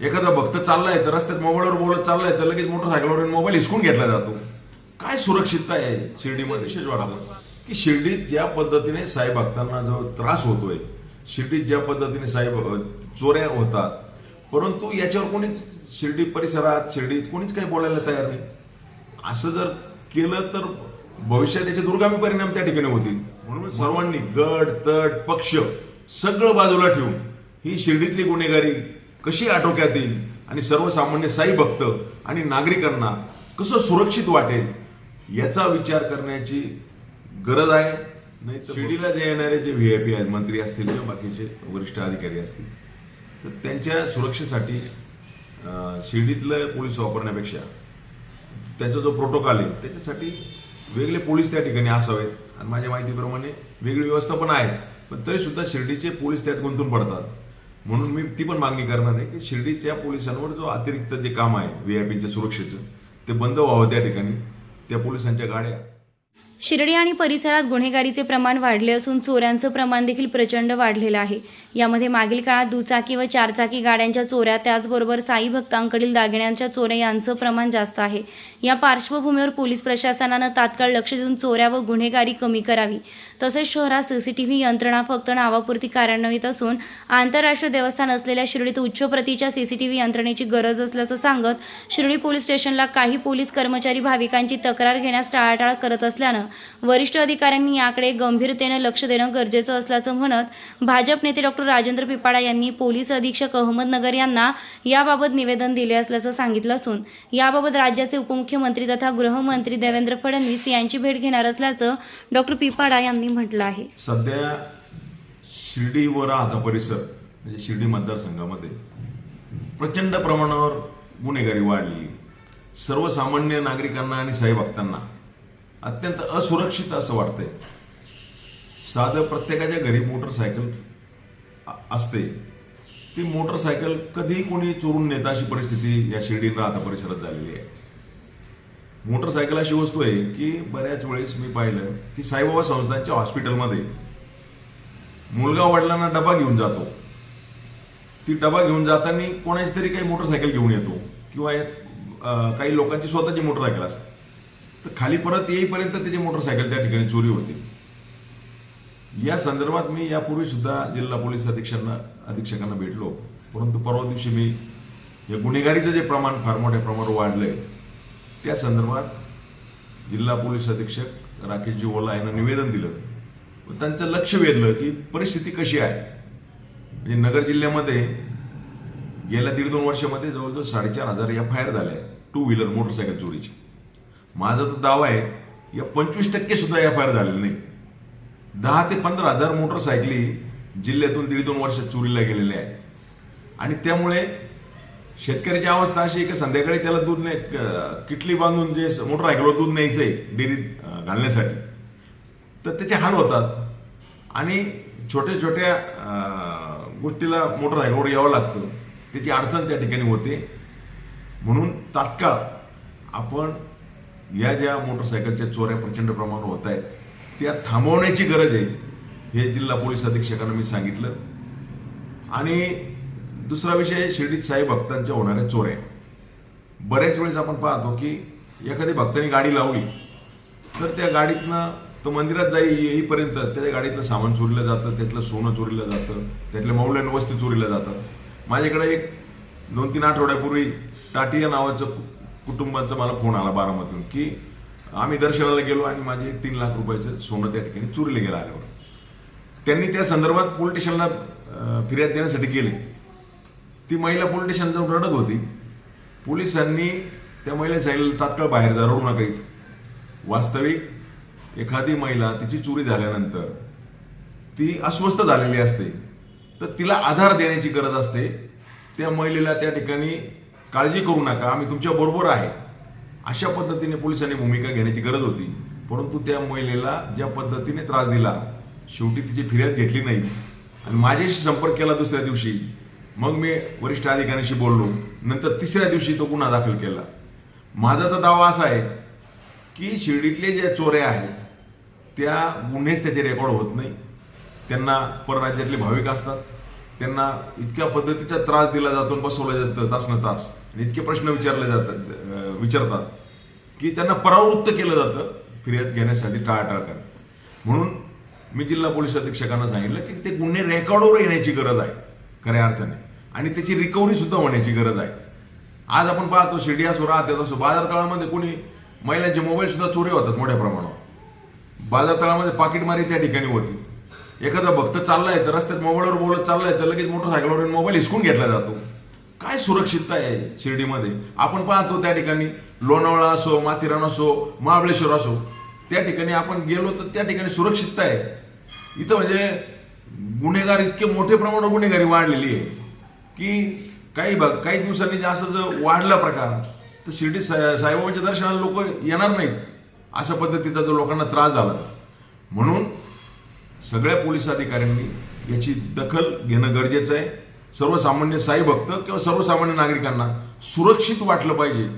एखादा भक्त चाललाय तर रस्त्यात मोबाईलवर बोलत चाललाय तर लगेच मोटरसायकलवर मोबाईल हिसकून घेतला जातो. काय सुरक्षितता आहे शिर्डीमध्ये? विशेष वाटलं की शिर्डीत ज्या पद्धतीने साई भक्तांना जो त्रास होतोय शिर्डीत ज्या पद्धतीने साई चोऱ्या होतात परंतु याच्यावर कोणीच शिर्डी परिसरात शिर्डीत कोणीच काही बोलायला तयार नाही. असं जर केलं तर भविष्यात त्याचे दुर्गामी परिणाम त्या ठिकाणी होतील. म्हणून सर्वांनी गट तट पक्ष सगळं बाजूला ठेवून ही शिर्डीतली गुन्हेगारी कशी आटोक्यात येईल? आणि सर्वसामान्य साई भक्त आणि नागरिकांना कसं सुरक्षित वाटेल? याचा विचार करण्याची गरज आहे. नाही शिर्डीला जे येणारे जे व्ही आय पी आहेत मंत्री असतील किंवा बाकीचे वरिष्ठ अधिकारी असतील तर त्यांच्या सुरक्षेसाठी शिर्डीतलं पोलीस वापरण्यापेक्षा त्यांचा जो प्रोटोकॉल आहे त्याच्यासाठी वेगळे पोलीस त्या ठिकाणी असावेत. आणि माझ्या माहितीप्रमाणे वेगळी व्यवस्था पण आहे पण तरीसुद्धा शिर्डीचे पोलीस त्यात गुंतून पडतात. म्हणून मी ती पण मागणी करणार आहे की शिर्डीच्या पोलिसांवर जो अतिरिक्त जे काम आहे व्ही आय पीच्या सुरक्षेचं ते बंद व्हावं त्या ठिकाणी. त्या पोलिसांच्या गाड्या. शिर्डी आणि परिसरात गुन्हेगारीचे प्रमाण वाढले असून चोऱ्यांचं प्रमाण देखील प्रचंड वाढलेलं आहे. यामध्ये मागील काळात दुचाकी व चारचाकी गाड्यांच्या चोऱ्या त्याचबरोबर साई भक्तांकडील दागिन्यांच्या चोऱ्या यांचं प्रमाण जास्त आहे. या पार्श्वभूमीवर पोलीस प्रशासनानं तात्काळ लक्ष देऊन चोऱ्या व गुन्हेगारी कमी करावी. तसेच शहरात सीसीटीव्ही यंत्रणा फक्त नावापुरती कार्यान्वित असून आंतरराष्ट्रीय देवस्थान असलेल्या शिर्डीत उच्च प्रतीच्या सीसीटीव्ही यंत्रणेची गरज असल्याचं सांगत शिर्डी पोलीस स्टेशनला काही पोलीस कर्मचारी भाविकांची तक्रार घेण्यास टाळाटाळ करत असल्यानं वरिष्ठ अधिकाऱ्यांनी याकडे गंभीरतेनं लक्ष देणं गरजेचं असल्याचं म्हणत भाजप नेते डॉक्टर राजेंद्र पिपाडा यांनी पोलीस अधीक्षक अहमदनगर यांना याबाबत निवेदन दिले असल्याचं सांगितलं असून याबाबत राज्याचे उपमुख्यमंत्री तथा गृहमंत्री देवेंद्र फडणवीस यांची भेट घेणार असल्याचं डॉक्टर पिपाडा यांनी म्हटलं आहे. सध्या शिर्डी व राहता परिसर म्हणजे शिर्डी मतदारसंघामध्ये प्रचंड प्रमाणावर गुन्हेगारी वाढली. सर्वसामान्य नागरिकांना आणि साई अत्यंत असुरक्षित असं वाटतंय. साधं प्रत्येकाच्या घरी मोटरसायकल असते. ती मोटरसायकल कधीही कोणी चोरून नेता अशी परिस्थिती या शिर्डी राहता परिसरात झालेली आहे. मोटरसायकल अशी वस्तू आहे की बऱ्याच वेळेस मी पाहिलं की साईबाबा संस्थांच्या हॉस्पिटलमध्ये मुलगा वडिलांना डबा घेऊन जातो. ती डबा घेऊन जाताना कोणाची तरी काही मोटरसायकल घेऊन येतो किंवा काही लोकांची स्वतःची मोटरसायकल असते. तर खाली परत येईपर्यंत त्याची मोटरसायकल त्या ठिकाणी चोरी होते. या संदर्भात मी यापूर्वी सुद्धा जिल्हा पोलीस अधीक्षकांना अधीक्षकांना भेटलो. परंतु परवा दिवशी मी या गुन्हेगारीचं जे प्रमाण फार मोठ्या प्रमाणावर वाढलंय त्या संदर्भात जिल्हा पोलीस अधीक्षक राकेशजी ओला यांना निवेदन दिलं. व त्यांचं लक्ष वेधलं की परिस्थिती कशी आहे. म्हणजे नगर जिल्ह्यामध्ये गेल्या दीड दोन वर्षामध्ये जवळजवळ साडेचार हजार एफ आय आर झाल्या टू व्हीलर मोटरसायकल चोरीची. माझा तर दावा आहे या पंचवीस टक्के सुद्धा एफ आय आर झालेले नाही. दहा ते पंधरा हजार मोटरसायकली जिल्ह्यातून दीड दोन वर्षात चोरीला गेलेल्या आहेत. आणि त्यामुळे शेतकऱ्याची अवस्था अशी की संध्याकाळी त्याला दूध नाही क- किटली बांधून जे मोटरसायकलवर दूध न्यायचंय डेअरीत घालण्यासाठी. तर त्याचे हाल होतात. आणि छोट्या छोट्या गोष्टीला गोष्टीला मोटरसायकलवर यावं लागतं. त्याची अडचण त्या ठिकाणी होते. म्हणून तात्काळ आपण या ज्या मोटरसायकलच्या चोऱ्या प्रचंड प्रमाणावर होत आहेत त्या थांबवण्याची गरज आहे हे जिल्हा पोलीस अधीक्षकांना मी सांगितलं. आणि दुसरा विषय शिर्डीत साई भक्तांच्या होणाऱ्या चोऱ्या. बऱ्याच वेळेस आपण पाहतो की एखादी भक्तांनी गाडी लावली तर त्या गाडीतनं तो मंदिरात जाई येईपर्यंत त्याच्या गाडीतलं सामान चोरीलं जातं त्यातलं सोनं चोरीलं जातं त्यातल्या मौल्यवान वस्तू चोरीलं जातात. माझ्याकडे एक दोन तीन आठवड्यापूर्वी टाटिया नावाचं कु- कुटुंबाचा मला फोन आला बारामतीतून की आम्ही दर्शनाला गेलो आणि माझे तीन लाख रुपयाचं सोनं त्या ठिकाणी चोरीला गेलं आल्यावर. त्यांनी त्या संदर्भात पोलीस स्टेशनला फिर्याद देण्यासाठी गेले. ती महिला पोलीस स्टेशन जाऊन रडत होती. पोलिसांनी त्या महिला सांगितलं तात्काळ बाहेर जा रडू नका वास्तविक एखादी महिला तिची चोरी झाल्यानंतर ती अस्वस्थ झालेली असते. तर तिला आधार देण्याची गरज असते. त्या महिलेला त्या ठिकाणी काळजी करू नका आम्ही तुमच्या बरोबर आहे. अशा पद्धतीने पोलिसांनी भूमिका घेण्याची गरज होती. परंतु त्या महिलेला ज्या पद्धतीने त्रास दिला शेवटी तिची फिर्याद घेतली नाही. आणि माझ्याशी संपर्क केला दुसऱ्या दिवशी मग मी वरिष्ठ अधिकाऱ्यांशी बोललो. नंतर तिसऱ्या दिवशी तो गुन्हा दाखल केला. माझा तर दावा असा आहे की शिर्डीतले ज्या चोऱ्या आहेत त्या गुन्हेच त्याचे रेकॉर्ड होत नाही. त्यांना परराज्यातले भाविक असतात. त्यांना इतक्या पद्धतीचा त्रास दिला जातो बसवला बसवलं जातं तास न तास. आणि इतके प्रश्न विचारले जातात विचारतात की त्यांना परावृत्त केलं जातं फिर्याद घेण्यासाठी टाळाटाळ करा म्हणून मी जिल्हा पोलीस अधीक्षकांना सांगितलं की ते गुन्हे रेकॉर्डवर येण्याची गरज आहे खऱ्या अर्थाने. आणि त्याची रिकव्हरी सुद्धा होण्याची गरज आहे. आज आपण पाहतो शिर्डी असो येत असो बाजारतळामध्ये कोणी महिलांचे मोबाईल सुद्धा चोरी होतात मोठ्या प्रमाणावर. बाजारतळामध्ये पाकिटमारी त्या ठिकाणी होती. एखादा भक्त चाललाय तर रस्त्यात मोबाईलवर बोलत चाललाय तर लगेच मोटरसायकलवर मोबाईल हिसकून घेतला जातो. काय सुरक्षितता आहे शिर्डीमध्ये? आपण पाहतो त्या ठिकाणी लोणावळा असो माथेरान असो महाबळेश्वर असो त्या ठिकाणी आपण गेलो तर त्या ठिकाणी सुरक्षितता आहे. इथं म्हणजे गुन्हेगार इतके मोठे प्रमाणावर गुन्हेगारी वाढलेली आहे. की काही भाग काही दिवसांनी जे असं जर वाढला प्रकार तर शिर्डी सा- साईबाबांच्या दर्शनाला लोक येणार नाहीत. अशा पद्धतीचा जो लोकांना त्रास झाला. म्हणून सगळ्या पोलीस अधिकाऱ्यांनी याची दखल घेणं गरजेचं आहे. सर्वसामान्य साई भक्त किंवा सर्वसामान्य नागरिकांना सुरक्षित वाटलं पाहिजे.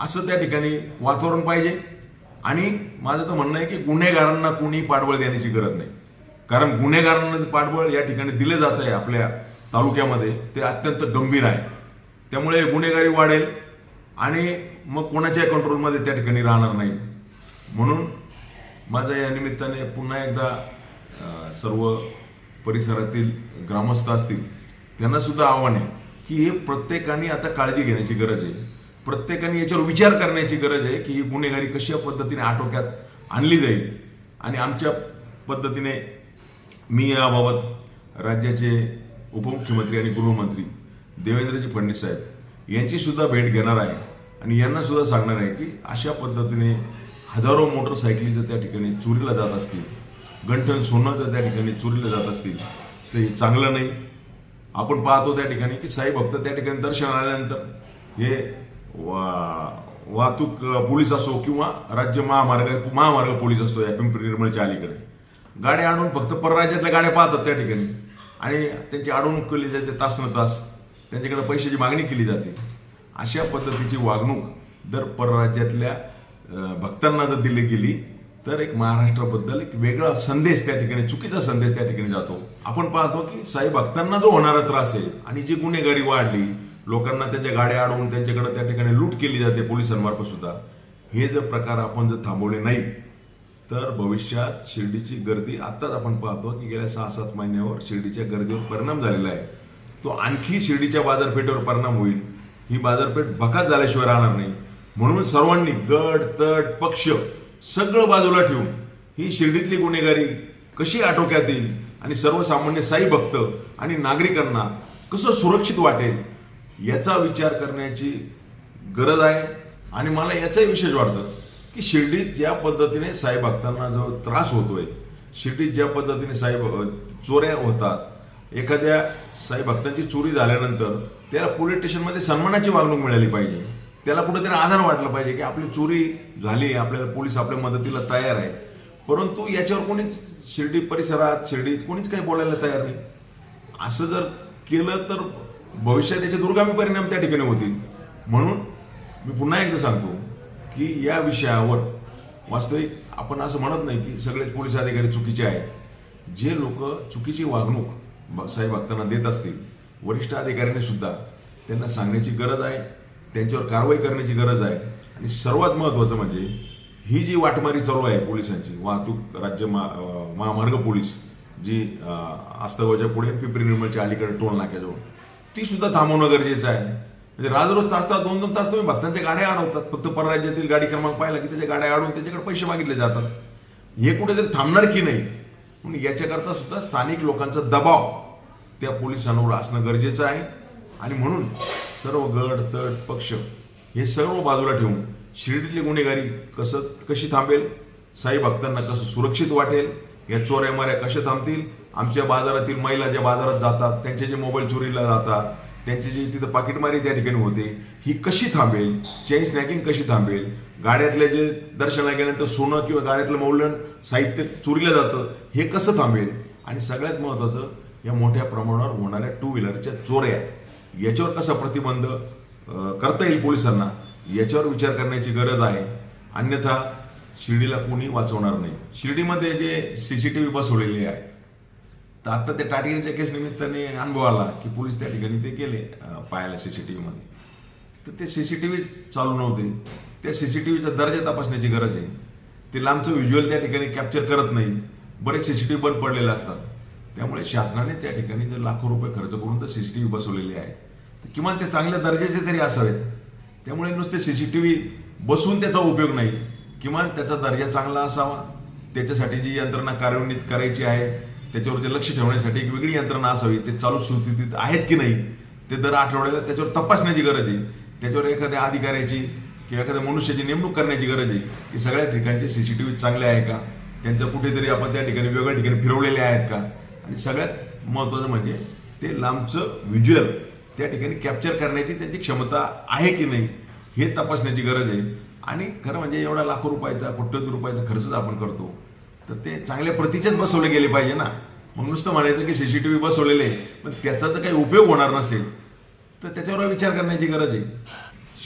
असं त्या ठिकाणी वातावरण पाहिजे. आणि माझं तर म्हणणं आहे की गुन्हेगारांना कोणी पाठबळ देण्याची गरज नाही. कारण गुन्हेगारांना पाठबळ या ठिकाणी दिले जात आहे आपल्या तालुक्यामध्ये ते अत्यंत गंभीर आहे. त्यामुळे गुन्हेगारी वाढेल आणि मग कोणाच्याही कंट्रोलमध्ये त्या ठिकाणी राहणार नाही म्हणून माझ्या या निमित्ताने पुन्हा एकदा सर्व परिसरातील ग्रामस्थ असतील त्यांनासुद्धा आव्हान आहे की हे प्रत्येकाने आता काळजी घेण्याची गरज आहे. प्रत्येकाने याच्यावर विचार करण्याची गरज आहे की ही गुन्हेगारी कशा पद्धतीने आटोक्यात आणली जाईल. आणि आमच्या पद्धतीने मी याबाबत राज्याचे उपमुख्यमंत्री आणि गृहमंत्री देवेंद्रजी फडणवीस साहेब यांची सुद्धा भेट घेणार आहे. आणि यांना सुद्धा सांगणार आहे की अशा पद्धतीने हजारो मोटरसायकली जर त्या ठिकाणी चोरीला जात असतील गंठन सोनं जर त्या ठिकाणी चोरीला जात असतील तर हे चांगलं नाही. आपण पाहतो त्या ठिकाणी की साई भक्त त्या ठिकाणी दर्शन आल्यानंतर हे वा वाहतूक पोलीस असो किंवा राज्य महामार्ग महामार्ग पोलीस असतो या पिंपरी निर्मळच्या अलीकडे. गाड्या आणून फक्त परराज्यातल्या गाड्या पाहतात त्या ठिकाणी. आणि त्यांची अडवणूक केली जाते तास न तास. त्यांच्याकडे पैशाची मागणी केली जाते. अशा पद्धतीची वागणूक जर परराज्यातल्या भक्तांना जर दिली गेली तर एक महाराष्ट्राबद्दल एक वेगळा संदेश त्या ठिकाणी चुकीचा संदेश त्या ठिकाणी जातो. आपण पाहतो की साई भक्तांना जो होणारा त्रास आहे आणि जी गुन्हेगारी वाढली लोकांना त्यांच्या गाड्या अडवून त्यांच्याकडे त्या ठिकाणी लूट केली जाते पोलिसांमार्फत सुद्धा हे जर प्रकार आपण जर थांबवले नाही तर भविष्यात शिर्डीची गर्दी आत्ताच आपण पाहतो की गेल्या सहा सात महिन्यावर शिर्डीच्या गर्दीवर परिणाम झालेला आहे. तो आणखी शिर्डीच्या बाजारपेठेवर परिणाम होईल. ही बाजारपेठ बकाच झाल्याशिवाय राहणार नाही. म्हणून सर्वांनी गट तट पक्ष सगळं बाजूला ठेवून ही शिर्डीतली गुन्हेगारी कशी आटोक्यात येईल आणि सर्वसामान्य साई भक्त आणि नागरिकांना कसं सुरक्षित वाटेल याचा विचार करण्याची गरज आहे आणि मला याचंही विशेष वाटतं. की शिर्डीत ज्या पद्धतीने साई भक्तांना जो त्रास होतोय शिर्डीत ज्या पद्धतीने साई चोऱ्या होतात एखाद्या साई भक्तांची चोरी झाल्यानंतर त्याला पोलीस स्टेशनमध्ये सन्मानाची वागणूक मिळाली पाहिजे. त्याला कुठेतरी आधार वाटला पाहिजे की आपली चोरी झाली आपल्याला पोलीस आपल्या मदतीला तयार आहे. परंतु याच्यावर कोणीच शिर्डी परिसरात शिर्डीत कोणीच काही बोलायला तयार नाही. असं जर केलं तर भविष्यात त्याचे दुर्गामी परिणाम त्या ठिकाणी होतील. म्हणून मी पुन्हा एकदा सांगतो की या विषयावर वास्तविक आपण असं म्हणत नाही की सगळेच पोलीस अधिकारी चुकीचे आहेत. जे लोक चुकीची वागणूक ब- साहेब भक्तांना देत असतील वरिष्ठ अधिकाऱ्यांनी सुद्धा त्यांना सांगण्याची गरज आहे त्यांच्यावर कारवाई करण्याची गरज आहे. आणि सर्वात महत्त्वाचं म्हणजे ही जी वाटमारी चालू आहे पोलिसांची वाहतूक राज्य मा महामार्ग पोलीस जी अं, आस्तवाच्या पुढे पिंपरी निर्मलच्या अलीकडे टोल नाक्याजवळ ती सुद्धा थांबवणं गरजेचं आहे. म्हणजे राज रोज तास तास दोन दोन तास तुम्ही भक्तांच्या गाड्या अडवतात. फक्त परराज्यातील गाडी क्रमांक पाहिला की त्याच्या गाड्या अडवून त्याच्याकडे पैसे मागितले जातात. हे कुठेतरी थांबणार की नाही? म्हणून याच्याकरता सुद्धा स्थानिक लोकांचा दबाव त्या पोलिसांवर असणं गरजेचं आहे. आणि म्हणून सर्व गड तट पक्ष हे सर्व बाजूला ठेवून शिर्डीतली गुन्हेगारी कसं कशी थांबेल? साई भक्तांना कसं सुरक्षित वाटेल? या चोऱ्या माऱ्या कशा थांबतील? आमच्या बाजारातील महिला ज्या बाजारात जातात त्यांचे जे मोबाईल चोरीला जातात त्यांची जी तिथं पाकिटमारी त्या ठिकाणी होते ही कशी थांबेल? चेन स्नॅकिंग कशी थांबेल? गाड्यातले जे दर्शनाला गेल्यानंतर सोनं किंवा गाड्यातलं मौल्यन साहित्य चोरीलं जातं हे कसं थांबेल? आणि सगळ्यात महत्त्वाचं या मोठ्या प्रमाणावर होणाऱ्या टू व्हीलरच्या चोऱ्या. याच्यावर कसा प्रतिबंध करता येईल पोलिसांना? याच्यावर विचार करण्याची गरज आहे. अन्यथा शिर्डीला कोणी वाचवणार नाही. शिर्डीमध्ये जे सी सी टी व्ही बसवलेले आहेत तर आता त्या टाटगेंच्या केस निमित्ताने अनुभव आला की पोलीस त्या ठिकाणी ते गेले पाहायला सी सी टी व्हीमध्ये तर ते सी सी टी व्ही चालू नव्हते. त्या सी सी टी व्हीचा दर्जा तपासण्याची गरज आहे. ते लांबचं व्हिज्युअल त्या ठिकाणी कॅप्चर करत नाही. बरेच सी सी टी व्ही बंद पडलेले असतात. त्यामुळे शासनाने त्या ठिकाणी जे लाखो रुपये खर्च करून तर सी सी टी व्ही बसवलेले आहेत. तर किमान ते चांगल्या दर्जाचे तरी असावेत. त्यामुळे नुसते सी सी टी व्ही बसून त्याचा उपयोग नाही. किमान त्याचा दर्जा चांगला असावा. त्याच्यासाठी जी यंत्रणा कार्यान्वित करायची आहे त्याच्यावरती लक्ष ठेवण्यासाठी एक वेगळी यंत्रणा असावी. ते चालू सुस्थितीत आहेत की नाही ते दर आठवड्याला त्याच्यावर तपासण्याची गरज आहे. त्याच्यावर एखाद्या अधिकाऱ्याची किंवा एखाद्या मनुष्याची नेमणूक करण्याची गरज आहे. की सगळ्या ठिकाणचे सी सी टी व्ही चांगले आहे का? त्यांचं कुठेतरी आपण त्या ठिकाणी वेगळ्या ठिकाणी फिरवलेले आहेत का? आणि सगळ्यात महत्त्वाचं म्हणजे ते लांबचं व्हिज्युअल त्या ठिकाणी कॅप्चर करण्याची त्यांची क्षमता आहे की नाही हे तपासण्याची गरज आहे. आणि खरं म्हणजे एवढा लाखो रुपयाचा कोट्यवधी रुपयाचा खर्चच आपण करतो. तर ते चांगल्या प्रतीचेच बसवले गेले पाहिजे ना. मग नुसतं म्हणायचं की सीसीटीव्ही बसवलेले पण त्याचा तर काही उपयोग होणार नसेल. तर त्याच्यावर विचार करण्याची गरज आहे.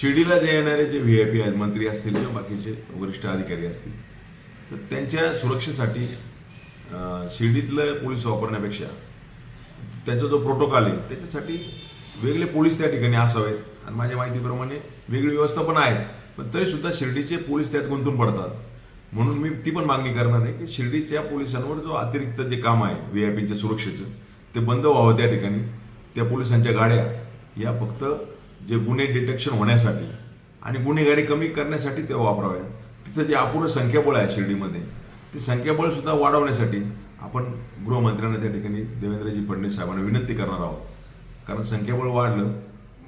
शिर्डीला जे येणारे जे व्ही आय पी आहेत मंत्री असतील किंवा बाकीचे वरिष्ठ अधिकारी असतील तर त्यांच्या सुरक्षेसाठी शिर्डीतलं पोलीस वापरण्यापेक्षा त्यांचा जो प्रोटोकॉल आहे त्याच्यासाठी वेगळे पोलीस त्या ठिकाणी असावेत. आणि माझ्या माहितीप्रमाणे वेगळी व्यवस्था पण आहे पण तरी सुद्धा शिर्डीचे पोलीस त्यात गुंतून पडतात. म्हणून मी ती पण मागणी करणार आहे की शिर्डीच्या पोलिसांवर जो अतिरिक्त जे काम आहे व्ही आय पीच्या सुरक्षेचं ते बंद व्हावं त्या ठिकाणी. त्या पोलिसांच्या गाड्या या फक्त जे गुन्हे डिटेक्शन होण्यासाठी आणि गुन्हेगारी कमी करण्यासाठी त्या वापराव्या तिथं जे अपूर्ण संख्याबळ आहे शिर्डीमध्ये ते संख्याबळ सुद्धा वाढवण्यासाठी आपण गृहमंत्र्यांना त्या ठिकाणी देवेंद्रजी फडणवीस साहेबांना विनंती करणार आहोत. कारण संख्याबळ वाढलं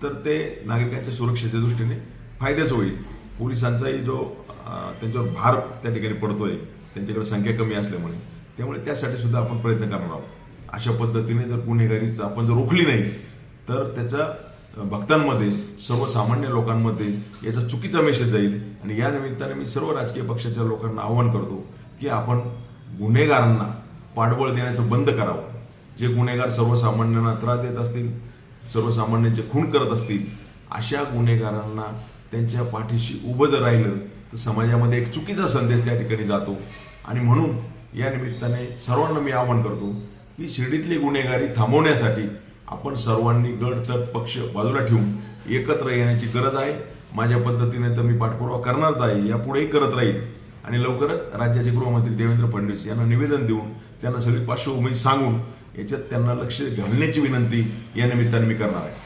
तर ते नागरिकांच्या सुरक्षेच्या दृष्टीने फायद्याच होईल. पोलिसांचाही जो त्यांच्यावर भार त्या ठिकाणी पडतोय त्यांच्याकडे संख्या कमी असल्यामुळे. त्यामुळे त्यासाठी सुद्धा आपण प्रयत्न करणार आहोत. अशा पद्धतीने जर गुन्हेगारी आपण जर रोखली नाही तर त्याचा भक्तांमध्ये सर्वसामान्य लोकांमध्ये याचा चुकीचा मेसेज जाईल. आणि या निमित्ताने मी सर्व राजकीय पक्षाच्या लोकांना आवाहन करतो की आपण गुन्हेगारांना पाठबळ देण्याचं बंद करावं. जे गुन्हेगार सर्वसामान्यांना त्रास देत असतील सर्वसामान्यांचे खून करत असतील अशा गुन्हेगारांना त्यांच्या पाठीशी उभं जर राहिलं तर समाजामध्ये एक चुकीचा संदेश त्या ठिकाणी जातो. आणि म्हणून या निमित्ताने सर्वांना मी आवाहन करतो की शिर्डीतली गुन्हेगारी थांबवण्यासाठी आपण सर्वांनी गट तट पक्ष बाजूला ठेवून एकत्र येण्याची गरज आहे. माझ्या पद्धतीने तर मी पाठपुरावा करणारच आहे यापुढेही करत राहील. आणि लवकरच राज्याचे गृहमंत्री देवेंद्र फडणवीस यांना निवेदन देऊन त्यांना सगळी पार्श्वभूमी सांगून याच्यात त्यांना लक्ष घालण्याची विनंती या निमित्ताने मी करणार आहे.